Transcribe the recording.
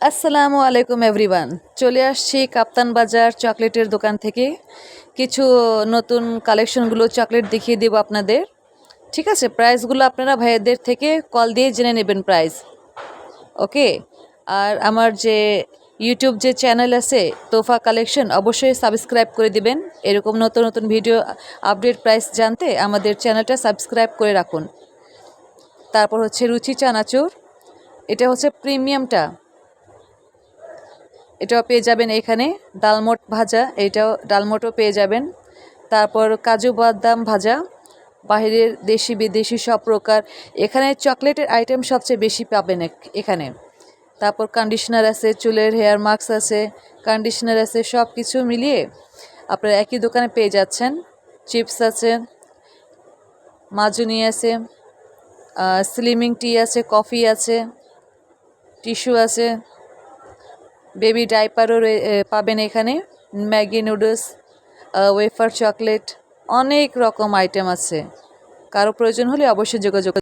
আসসালামু আলাইকুম, এভরিওয়ান। চলে আসছি কাপ্তান বাজার চকলেটের দোকান থেকে। কিছু নতুন কালেকশনগুলো চকলেট দেখিয়ে দেব আপনাদের। ঠিক আছে, প্রাইসগুলো আপনারা ভাইয়াদের থেকে কল দিয়ে জেনে নেবেন প্রাইস। ওকে? আর আমার যে ইউটিউব যে চ্যানেল আছে, তোফা কালেকশন, অবশ্যই সাবস্ক্রাইব করে দিবেন। এরকম নতুন নতুন ভিডিও আপডেট প্রাইস জানতে আমাদের চ্যানেলটা সাবস্ক্রাইব করে রাখুন। তারপর হচ্ছে রুচি চানাচুর। এটা হচ্ছে প্রিমিয়ামটা। এটাও পেয়ে যাবেন এখানে। ডালমোট ভাজা, এটাও ডালমোটও পেয়ে যাবেন। তারপর কাজু বাদাম ভাজা বাইরের দেশি, বিদেশি সব প্রকার। এখানে চকলেটের আইটেম সবচেয়ে বেশি পাবেন এখানে। তারপর কন্ডিশনার আছে, চুলের হেয়ার মাস্ক আছে কন্ডিশনার আছে সব কিছু মিলিয়ে আপনারা একই দোকানে পেয়ে যাচ্ছেন। চিপস আছে, মাজুনি আছে স্লিমিং টি আছে কফি আছে টিস্যু আছে। বেবি ডাইপারও পাবেন এখানে। ম্যাগি নুডলস ওয়েফার চকলেট, অনেক রকম আইটেম আছে। কারও প্রয়োজন হলে অবশ্যই যোগাযোগ